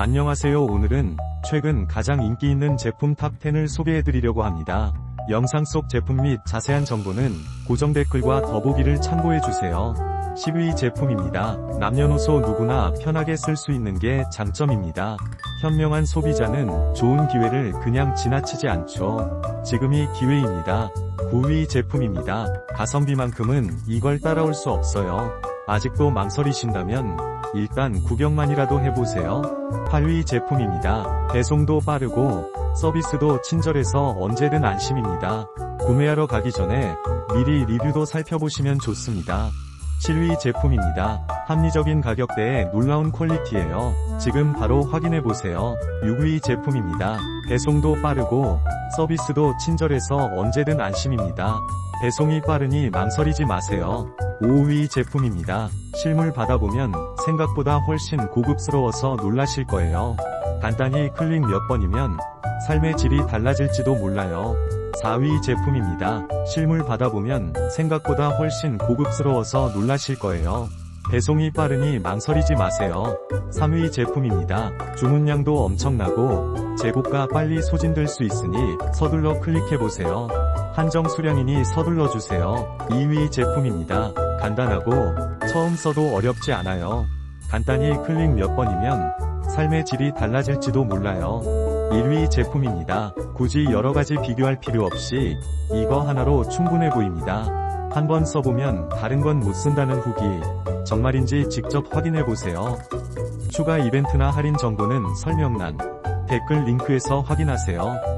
안녕하세요 오늘은 최근 가장 인기 있는 제품 탑10을 소개해드리려고 합니다. 영상 속 제품 및 자세한 정보는 고정 댓글과 더보기를 참고해주세요. 10위 제품입니다. 남녀노소 누구나 편하게 쓸 수 있는 게 장점입니다. 현명한 소비자는 좋은 기회를 그냥 지나치지 않죠. 지금이 기회입니다. 9위 제품입니다. 가성비만큼은 이걸 따라올 수 없어요. 아직도 망설이신다면 일단 구경만이라도 해보세요. 8위 제품입니다. 배송도 빠르고 서비스도 친절해서 언제든 안심입니다. 구매하러 가기 전에 미리 리뷰도 살펴보시면 좋습니다. 7위 제품입니다. 합리적인 가격대에 놀라운 퀄리티예요. 지금 바로 확인해보세요. 6위 제품입니다. 배송도 빠르고 서비스도 친절해서 언제든 안심입니다. 배송이 빠르니 망설이지 마세요. 5위 제품입니다. 실물 받아보면 생각보다 훨씬 고급스러워서 놀라실 거예요. 간단히 클릭 몇 번이면 삶의 질이 달라질지도 몰라요. 4위 제품입니다. 실물 받아보면 생각보다 훨씬 고급스러워서 놀라실 거예요. 배송이 빠르니 망설이지 마세요. 3위 제품입니다. 주문량도 엄청나고 재고가 빨리 소진될 수 있으니 서둘러 클릭해보세요. 한정 수량이니 서둘러 주세요. 2위 제품입니다. 간단하고 처음 써도 어렵지 않아요. 간단히 클릭 몇 번이면 삶의 질이 달라질지도 몰라요. 1위 제품입니다. 굳이 여러가지 비교할 필요 없이 이거 하나로 충분해 보입니다. 한번 써보면 다른 건 못 쓴다는 후기 정말인지 직접 확인해 보세요. 추가 이벤트나 할인 정보는 설명란, 댓글 링크에서 확인하세요.